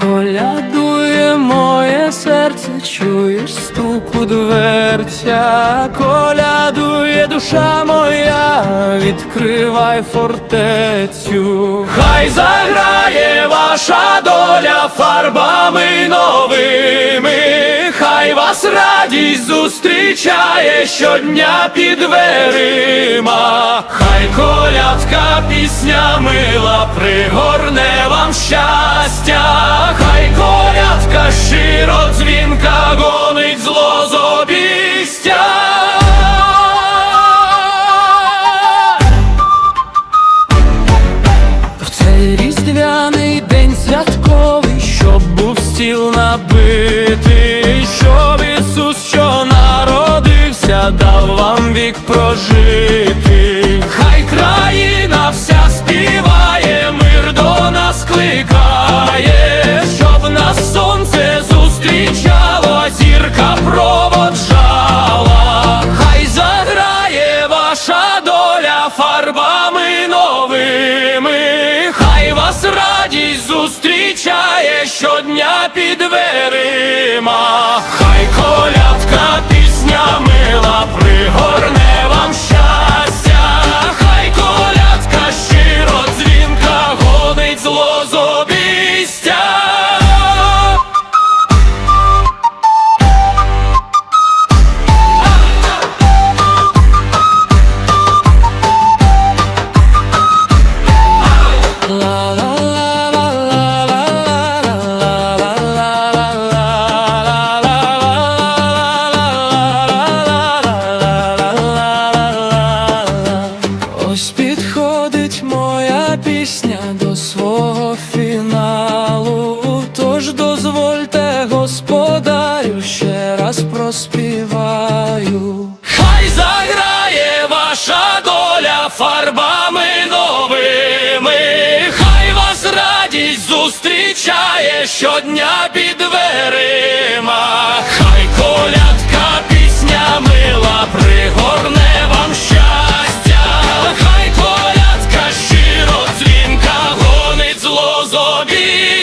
Колядує моє серце, чуєш стук у дверця, колядує душа моя, відкривай фортецю, хай заграє ваша доля фарбами новими, хай вас радість зустрічає щодня під дверима, хай колядка пісня мила пригорне вам щастя. Вік прожити. Хай країна вся співає, мир до нас кликає, щоб нас сонце зустрічало, зірка проводжала, хай заграє ваша доля фарбами новими, хай вас радість зустрічає щодня під дверима, пісня до свого фіналу. Тож дозвольте, господарю, ще раз проспіваю. Хай заграє ваша доля фарбами новими, хай вас радість зустрічає щодня зобі.